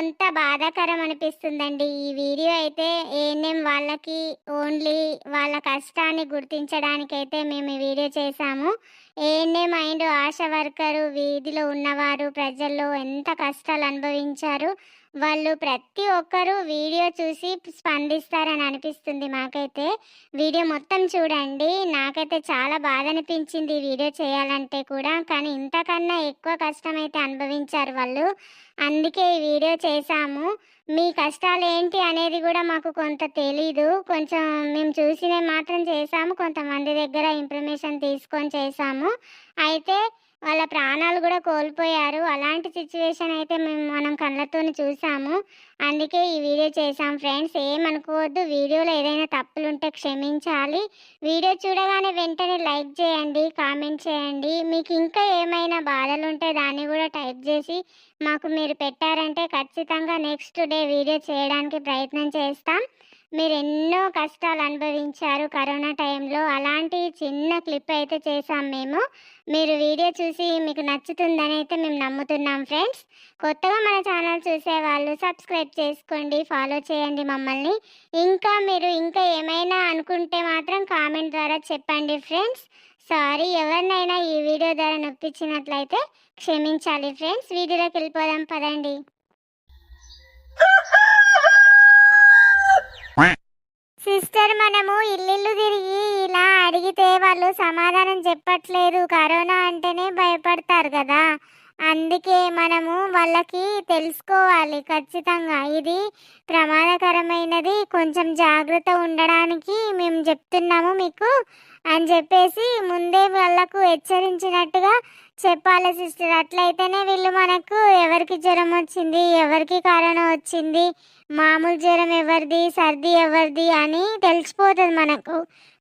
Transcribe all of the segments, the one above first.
కొంత బాధాకరం అనిపిస్తుందండి. ఈ వీడియో అయితే ఏఎన్ఎం వాళ్ళకి ఓన్లీ వాళ్ళ కష్టాన్ని గుర్తించడానికైతే మేము ఈ వీడియో చేశాము. ఏఎన్ఎం అండ్ ఆశా వర్కరు వీధిలో ఉన్నవారు ప్రజల్లో ఎంత కష్టాలు అనుభవించారు వాళ్ళు ప్రతి ఒక్కరూ వీడియో చూసి స్పందిస్తారని అనిపిస్తుంది మాకైతే. వీడియో మొత్తం చూడండి. నాకైతే చాలా బాధ అనిపించింది వీడియో చేయాలంటే కూడా. కానీ ఇంతకన్నా ఎక్కువ కష్టమైతే అనుభవించారు వాళ్ళు. అందుకే ఈ వీడియో చేశాము. మీ కష్టాలు ఏంటి అనేది కూడా మాకు కొంత తెలీదు. కొంచెం మేము చూసినవి మాత్రం చేసాము కొంతమంది దగ్గర ఇన్ఫర్మేషన్ తీసుకొని చేసాము అయితే వాళ్ళ ప్రాణాలు కూడా కోల్పోయారు. అలాంటి సిచ్యువేషన్ అయితే మేము మనం కళ్ళతో చూసాము. అందుకే ఈ వీడియో చేసాం ఫ్రెండ్స్ ఏమనుకోవద్దు. వీడియోలో ఏదైనా తప్పులు ఉంటే క్షమించాలి. వీడియో చూడగానే వెంటనే లైక్ చేయండి కామెంట్ చేయండి. మీకు ఇంకా ఏమైనా బాధలు ఉంటే దాన్ని కూడా టైప్ చేసి మాకు మీరు పెట్టారంటే ఖచ్చితంగా నెక్స్ట్ డే వీడియో చేయడానికి ప్రయత్నం చేస్తాం. మీరు ఎన్నో కష్టాలు అనుభవించారు కరోనా టైంలో. అలాంటి చిన్న క్లిప్ అయితే చేసాం మేము. మీరు వీడియో చూసి మీకు నచ్చుతుందని అయితే మేము నమ్ముతున్నాం ఫ్రెండ్స్. కొత్తగా మన ఛానల్ చూసే వాళ్ళు సబ్స్క్రైబ్ చేసుకోండి ఫాలో చేయండి మమ్మల్ని. ఇంకా మీరు ఇంకా ఏమైనా అనుకుంటే మాత్రం కామెంట్ ద్వారా చెప్పండి ఫ్రెండ్స్. సారీ ఎవరినైనా ఈ వీడియో ద్వారా నొప్పించినట్లయితే క్షమించాలి ఫ్రెండ్స్. వీడియోలోకి వెళ్ళిపోదాం పదండి. సిస్టర్ మనము ఇల్లు తిరిగి ఇలా అడిగితే వాళ్ళు సమాధానం చెప్పట్లేదు. కరోనా అంటేనే భయపడతారు కదా. అందుకే మనము వాళ్ళకి తెలుసుకోవాలి ఖచ్చితంగా. ఇది ప్రమాదకరమైనది. కొంచెం జాగ్రత్త ఉండడానికి మేము చెప్తున్నాము మీకు అని చెప్పేసి ముందే వాళ్ళకు హెచ్చరించినట్టుగా చెప్పాలి సిస్టర్. అట్లయితేనే వీళ్ళు మనకు ఎవరికి జ్వరం వచ్చింది ఎవరికి కరోనా వచ్చింది మామూలు జ్వరం ఎవరిది సర్ది ఎవరిది అని తెలిసిపోతుంది మనకు.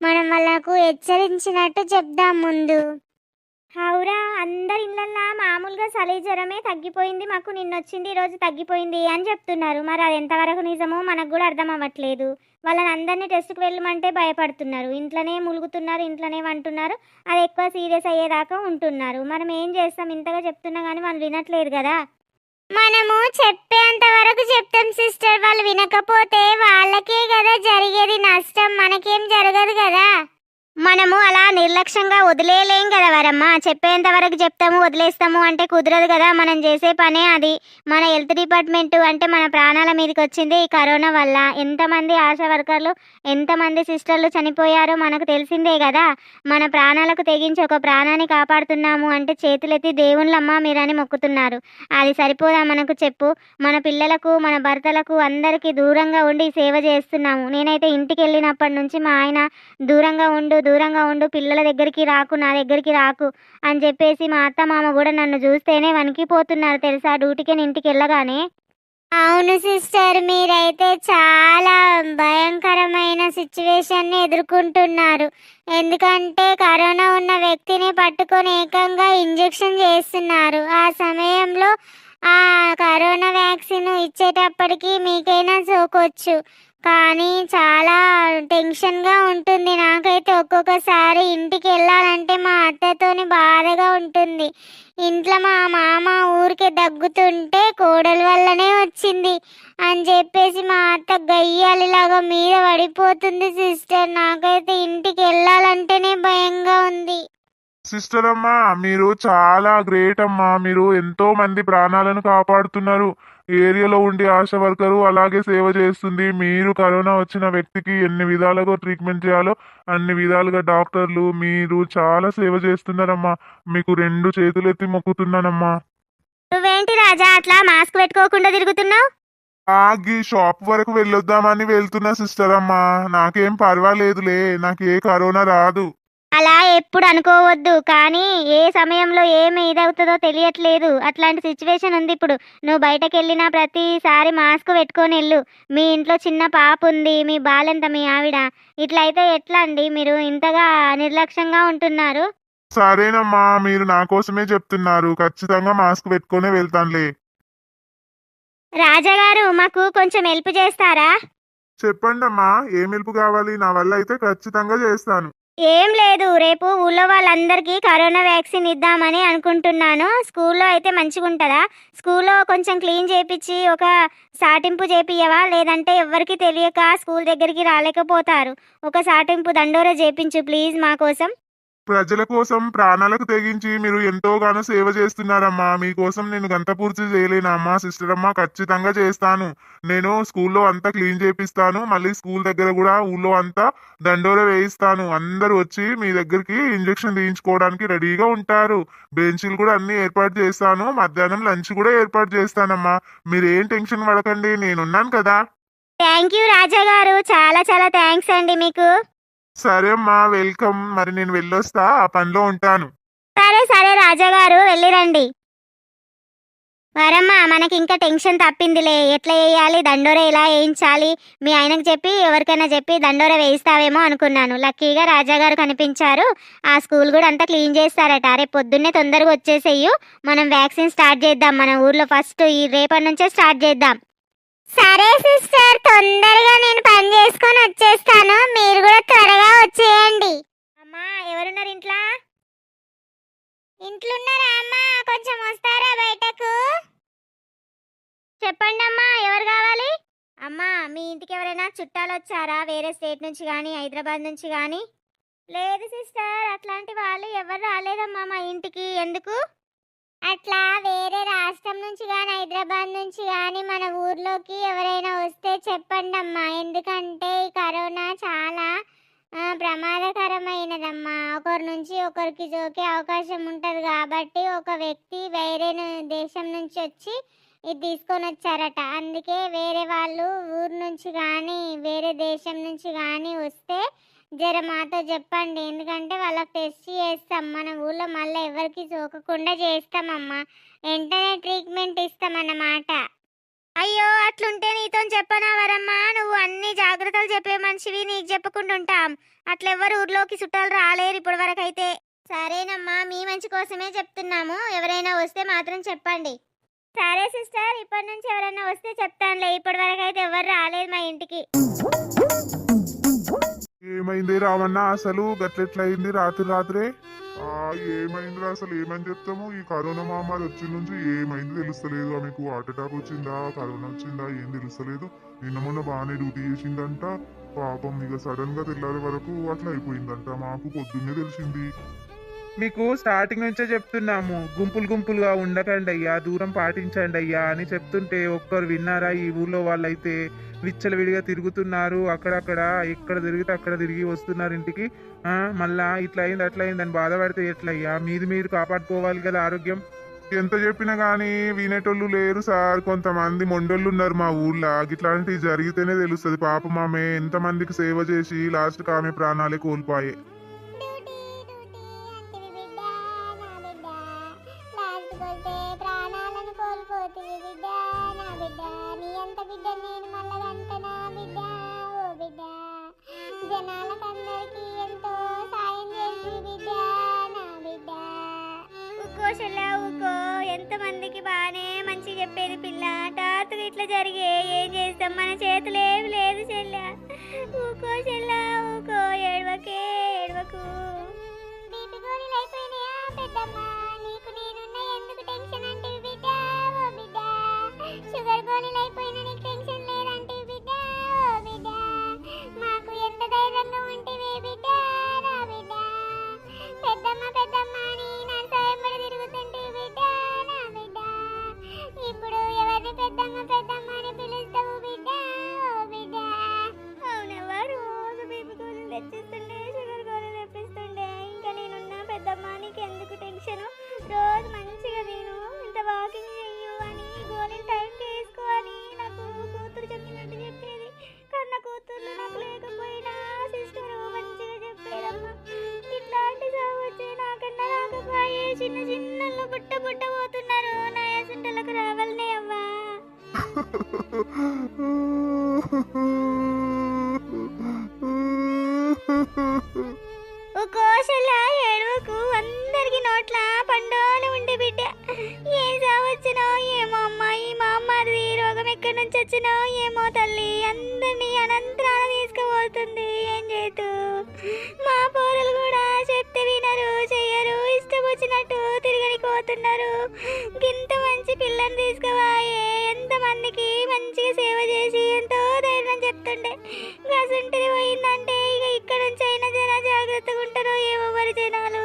మనం వాళ్ళకు హెచ్చరించినట్టు చెప్దాం ముందు. హౌరా అందరి ఇళ్ళల్లా మామూలుగా చలి జ్వరమే తగ్గిపోయింది మాకు నిన్న వచ్చింది ఈరోజు తగ్గిపోయింది అని చెప్తున్నారు. మరి అది ఎంతవరకు నిజమో మనకు కూడా అర్థం అవ్వట్లేదు. వాళ్ళని అందరినీ టెస్ట్కి వెళ్ళమంటే భయపడుతున్నారు. ఇంట్లోనే ములుగుతున్నారు ఇంట్లోనే వంటున్నారు. అది ఎక్కువ సీరియస్ అయ్యేదాకా ఉంటున్నారు. మనం ఏం చేస్తాం? ఇంతగా చెప్తున్నా కానీ వాళ్ళు వినట్లేదు కదా. మనము చెప్పేంత వరకు చెప్తాం సిస్టర్ వాళ్ళు వినకపోతే వాళ్ళకే కదా జరిగేది నష్టం. మనకేం జరగదు కదా. మనము అలా నిర్లక్ష్యంగా వదిలేయలేం కదా వరమ్మ. చెప్పేంత వరకు చెప్తాము వదిలేస్తాము అంటే కుదరదు కదా. మనం చేసే పనే అది. మన హెల్త్ డిపార్ట్మెంట్ అంటే మన ప్రాణాల మీదకి వచ్చింది ఈ కరోనా వల్ల. ఎంతమంది ఆశా వర్కర్లు ఎంతమంది సిస్టర్లు చనిపోయారో మనకు తెలిసిందే కదా. మన ప్రాణాలకు తెగించి ఒక ప్రాణాన్ని కాపాడుతున్నాము అంటే చేతులెత్తి దేవుళ్ళమ్మ మీరని మొక్కుతున్నారు. అది సరిపోదా మనకు చెప్పు. మన పిల్లలకు మన భర్తలకు అందరికీ దూరంగా ఉండి సేవ చేస్తున్నాము. నేనైతే ఇంటికి వెళ్ళినప్పటి నుంచి మా ఆయన దూరంగా ఉండు దూరంగా ఉండు పిల్లల దగ్గరికి రాకు నా దగ్గరికి రాకు అని చెప్పేసి మా అత్త మామ కూడా నన్ను చూస్తేనే వణికిపోతున్నారు తెలుసా? డ్యూటీకి ఇంటికి వెళ్ళగానే. అవును సిస్టర్ మీరైతే చాలా భయంకరమైన సిచ్యువేషన్ని ఎదుర్కొంటున్నారు. ఎందుకంటే కరోనా ఉన్న వ్యక్తిని పట్టుకొని ఏకంగా ఇంజెక్షన్ చేస్తున్నారు. ఆ సమయంలో ఆ కరోనా వ్యాక్సిన్ ఇచ్చేటప్పటికి మీకైనా సోకొచ్చు. కానీ చాలా టెన్షన్గా ఉంటుంది. నాకైతే ఒక్కొక్కసారి ఇంటికి వెళ్ళాలంటే మా అత్తతోని బాధగా ఉంటుంది. ఇంట్లో మా మామ ఊరికే దగ్గుతుంటే కోడల వల్లనే వచ్చింది అని చెప్పేసి మా అత్త గయ్యాలిలాగా మీద పడిపోతుంది సిస్టర్. నాకైతే ఇంటికి వెళ్ళాలంటేనే భయంగా ఉంది. సిస్టర్ అమ్మా మీరు చాలా గ్రేట్ అమ్మా. మీరు ఎంతో మంది ప్రాణాలను కాపాడుతున్నారు. ఏరియాలో ఉండి ఆశా వర్కరు అలాగే సేవ చేస్తుంది. మీరు కరోనా వచ్చిన వ్యక్తికి ఎన్ని విధాలుగా ట్రీట్మెంట్ చేయాలో అన్ని విధాలుగా డాక్టర్లు మీరు చాలా సేవ చేస్తున్నారమ్మా. మీకు రెండు చేతులు ఎత్తి మొక్కుతున్నానమ్మా. నువ్వేంటి రాజా అట్లా మాస్క్ పెట్టుకోకుండా తిరుగుతున్నావు? ఆగి షాప్ వరకు వెళ్ళొద్దామని వెళ్తున్నా సిస్టర్ అమ్మా. నాకేం పర్వాలేదులే. నాకు ఏ కరోనా రాదు. అలా ఎప్పుడు అనుకోవద్దు కానీ ఏ సమయంలో ఏమి ఇదవుతుందో తెలియట్లేదు. అట్లాంటి సిచ్యువేషన్ ఉంది ఇప్పుడు. నువ్వు బయటకు వెళ్ళినా ప్రతిసారి మాస్క్ పెట్టుకొని వెళ్ళు. మీ ఇంట్లో చిన్న పాప ఉంది మీ బాలెంత మీ ఆవిడ. ఇట్లయితే ఎట్లా అండి? మీరు ఇంతగా నిర్లక్ష్యంగా ఉంటున్నారు. సరేనమ్మా మీరు నా కోసమే చెప్తున్నారు. ఖచ్చితంగా మాస్క్ పెట్టుకునే వెళ్తానులే. రాజాగారు మాకు కొంచెం హెల్ప్ చేస్తారా? చెప్పండి అమ్మా ఏం హెల్ప్ కావాలి? నా వల్ల అయితే ఖచ్చితంగా చేస్తాను. ఏం లేదు రేపు ఊళ్ళో వాళ్ళందరికీ కరోనా వ్యాక్సిన్ ఇద్దామని అనుకుంటున్నాను. స్కూల్లో అయితే మంచిగా ఉంటుందా స్కూల్లో కొంచెం క్లీన్ చేపించి ఒక సాటింపు చేపియవా లేదంటే ఎవరికి తెలియక స్కూల్ దగ్గరికి రాలేకపోతారు. ఒక సాటింపు దండోర చేపించు ప్లీజ్ మా కోసం. ప్రజల కోసం ప్రాణాలకు తెగించి మీరు ఎంతోగానో సేవ చేస్తున్నారమ్మా. మీకోసం నేను గంత పూర్తి చేయలేనమ్మా సిస్టర్ అమ్మా ఖచ్చితంగా చేస్తాను. నేను స్కూల్లో అంతా క్లీన్ చేపిస్తాను. మళ్ళీ స్కూల్ దగ్గర కూడా ఊళ్ళో అంతా దండోర వేయిస్తాను. అందరూ వచ్చి మీ దగ్గరికి ఇంజెక్షన్ తీయించుకోవడానికి రెడీగా ఉంటారు. బెంచీలు కూడా అన్ని ఏర్పాటు చేస్తాను. మధ్యాహ్నం లంచ్ కూడా ఏర్పాటు చేస్తానమ్మా. మీరేం టెన్షన్ పడకండి. నేనున్నాను కదా. థ్యాంక్ యూ రాజా గారు. చాలా చాలా థ్యాంక్స్ అండి మీకు. సరే అమ్మా వెల్కమ్. మరి నేను వెళ్ళొస్తా ఆ పనిలో ఉంటాను. సరే సరే రాజాగారు వెళ్ళి వెళ్ళిరండి. వరమ్మా మనకి ఇంకా టెన్షన్ తప్పిందిలే. ఎట్లా వేయాలి దండోర ఎలా వేయించాలి? మీ ఆయనకు చెప్పి ఎవరికైనా చెప్పి దండోర వేయిస్తావేమో అనుకున్నాను. లక్కీగా రాజాగారు కనిపించారు. ఆ స్కూల్ కూడా అంతా క్లీన్ చేస్తారట. రేపు పొద్దున్నే తొందరగా వచ్చేసేయు. మనం వ్యాక్సిన్ స్టార్ట్ చేద్దాం. మన ఊర్లో ఫస్ట్ ఈ రేపటి నుంచే స్టార్ట్ చేద్దాం. సరే సిస్టర్. తొందరగా నేను పని చేసుకొని వచ్చేస్తాను. మీరు కూడా త్వరగా వచ్చేయండి. అమ్మా ఎవరున్నారు ఇంట్లో? ఇంట్లున్నారా అమ్మా? కొంచెం వస్తారా బయటకు? చెప్పండి అమ్మా ఎవరు కావాలి? అమ్మా మీ ఇంటికి ఎవరైనా చుట్టాలు వచ్చారా? వేరే స్టేట్ నుంచి కానీ హైదరాబాద్ నుంచి కానీ లేదు సిస్టర్. అట్లాంటి వాళ్ళు ఎవరు రాలేదమ్మా మా ఇంటికి. ఎందుకు? అట్లా వేరే రాష్ట్రం నుంచి కానీ హైదరాబాద్ నుంచి కానీ మన ఊర్లోకి ఎవరైనా వస్తే చెప్పండి అమ్మా. ఎందుకంటే ఈ కరోనా చాలా ప్రమాదకరమైనదమ్మా. ఒకరి నుంచి ఒకరికి జోకే అవకాశం ఉంటుంది కాబట్టి ఒక వ్యక్తి వేరే దేశం నుంచి వచ్చి ఇది తీసుకొని వచ్చారట. అందుకే వేరే వాళ్ళు ఊరు నుంచి కానీ వేరే దేశం నుంచి కానీ వస్తే జర మాతో చెప్పండి. ఎందుకంటే వాళ్ళకి టెస్ట్ చేస్తాం. మన ఊళ్ళో మళ్ళీ ఎవరికి సోకకుండా చేస్తామమ్మా. వెంటనే ట్రీట్మెంట్ ఇస్తామన్నమాట. అయ్యో అట్లుంటే నీతో చెప్పనా వరమ్మా? నువ్వు అన్ని జాగ్రత్తలు చెప్పే మనిషివి. నీకు చెప్పకుండా ఉంటాం. అట్లెవ్వరు ఊర్లోకి చుట్టాలు రాలేరు ఇప్పటి వరకు అయితే సరేనమ్మా మీ మంచి కోసమే చెప్తున్నాము. ఎవరైనా వస్తే మాత్రం చెప్పండి. సరే సిస్టర్ ఇప్పటి నుంచి ఎవరైనా వస్తే చెప్తానులే. ఇప్పటి వరకు అయితే ఎవరు రాలేదు మా ఇంటికి. ఏమైంది రామన్న అసలు గట్లెట్లయింది రాత్రి రాత్రే? ఏమైంది ఏమైందిరా? అసలు ఏమని చెప్తాము? ఈ కరోనా మహమ్మారి వచ్చిన నుంచి ఏమైంది తెలుస్తలేదు. ఆమెకు హార్ట్ అటాక్ వచ్చిందా? కరోనా వచ్చిందా? ఏం తెలుస్తలేదు. నిన్న మొన్న బాగానే డ్యూటీ చేసిందంట. పాపం ఇక సడన్గా తెల్లారే వరకు అట్లా అయిపోయిందంట. మాకు పొద్దున్నే తెలిసింది. మీకు స్టార్టింగ్ నుంచే చెప్తున్నాము. గుంపులు గుంపులుగా ఉండకండి అయ్యా దూరం పాటించండి అయ్యా అని చెప్తుంటే ఒక్కరు విన్నారా? ఈ ఊళ్ళో వాళ్ళైతే విచ్చలవిడిగా తిరుగుతున్నారు. అక్కడక్కడ ఎక్కడ తిరిగితే అక్కడ తిరిగి వస్తున్నారు ఇంటికి. మళ్ళా ఇట్లా అయింది అట్లా అయింది అని బాధపడితే ఎట్లయ్యా? మీది మీరు కాపాడుకోవాలి కదా ఆరోగ్యం. ఎంత చెప్పినా కానీ వినేటోళ్ళు లేరు సార్. కొంతమంది మొండోళ్ళు ఉన్నారు మా ఊళ్ళో ఇట్లాంటివి జరిగితేనే తెలుస్తుంది. పాపం ఆమె ఎంతమందికి సేవ చేసి లాస్ట్కి ఆమె ప్రాణాలే కోల్పోయాయి. చెప్పేది పిల్ల. తాతకు ఇట్లా జరిగే ఏం చేస్తాం? మన చేతులు ఏమి లేదు చెల్ల. ఊకో చెల్ల ఊకో ఏడవకే ఏడవకు. బీపీ గోళీలు అయిపోయినాయా పెద్దమ్మ? చిన్న నా యాసంటలకు రావాలనే అవ్వా. ఓ ఏడుకు అందరికి నోట్ల పండోలు ఉండే బిడ్డ. ఏం సావచ్చినో ఏమో అమ్మాయి మా అమ్మది రోగం ఎక్కడి నుంచి వచ్చినో ఏమో తల్లి. అందరినీ అనంతరాలు తీసుకుపోతుంది. ఏం చేతు? మా పోరలు కూడా చెప్తే వినరు. చెయ్యరు చేస్తున్నారు ఇంత మంచి పిల్లని తీసుకువాయే. ఎంత మందికి మంచిగా సేవ చేసి ఎంతో ధైర్యం చెప్తుండే. గసుంటిది పోయిందంటే ఇక ఇక్కడ నుంచి అయినా జనా జాగ్రత్తగా ఉంటారు ఏమో మరి జనాలు.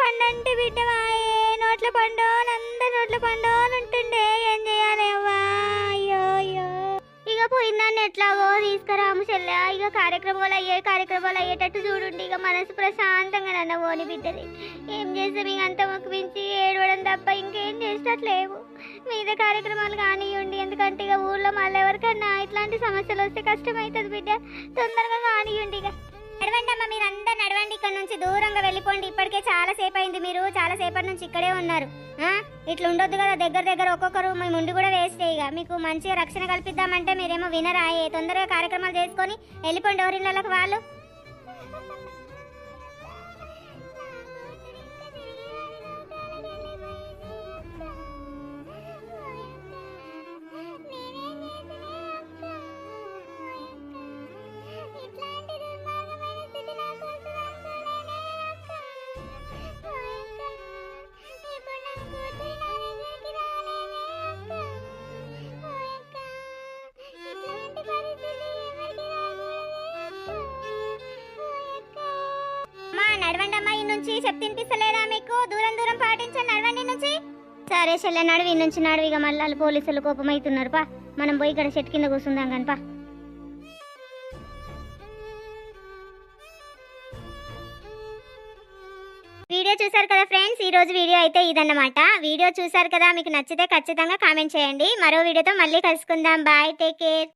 పండంటి బిడ్డ వాయే నోట్ల పండు అందరు నోట్ల పండు అని ఉంటుండే ఏం చేయాలి అవ్వా? ఇక పోయిందాన్ని ఎట్లాగో తీసుకురాము చెల్లె. ఇక కార్యక్రమాలు అయ్యే కార్యక్రమాలు అయ్యేటట్టు చూడండి. ఇక మనసు ప్రశాంతంగా నన్న ఓని బిడ్డది ఏం చేస్తాం ఇక అంత మొక్కిపించి ఏడవడం తప్ప ఇంకేం చేసేటట్లేవు మీద కార్యక్రమాలు కానివ్వండి ఎందుకంటే ఇక ఊళ్ళో మళ్ళీ ఎవరికన్నా ఇట్లాంటి సమస్యలు వస్తే కష్టమవుతుంది బిడ్డ. తొందరగా కానివ్వండి ఇక. నడవండి అమ్మ మీరు నడవండి. ఇక్కడ నుంచి దూరంగా వెళ్ళిపోండి. ఇప్పటికే చాలాసేపు అయింది మీరు. చాలాసేపటి నుంచి ఇక్కడే ఉన్నారు. ఇట్లా ఉండొద్దు కదా దగ్గర దగ్గర ఒక్కొక్కరు మేము ఉండి కూడా వేస్ట్ ఇక. మీకు మంచిగా రక్షణ కల్పిద్దామంటే మీరేమో వినరాయే తొందరగా కార్యక్రమాలు చేసుకొని వెళ్ళిపోండి ఎవరిళ్ళకి వాళ్ళు. అమ్మా ఈ మీకు? దూరం దూరం పాటించండి. నడవండి నుంచి. సరే చెల్లె నడువి నుంచి నడువి ఇక మళ్ళీ వాళ్ళు పోలీసులు కోపమవుతున్నారు పా మనం పోయి ఇక్కడ చెట్టు కింద కూర్చుందాం కానీ పా. వీడియో చూసారు కదా ఫ్రెండ్స్? ఈ రోజు వీడియో అయితే ఇదన్నమాట. వీడియో చూసారు కదా మీకు నచ్చితే ఖచ్చితంగా కామెంట్ చేయండి. మరో వీడియోతో మళ్ళీ కలుసుకుందాం. Bye take care.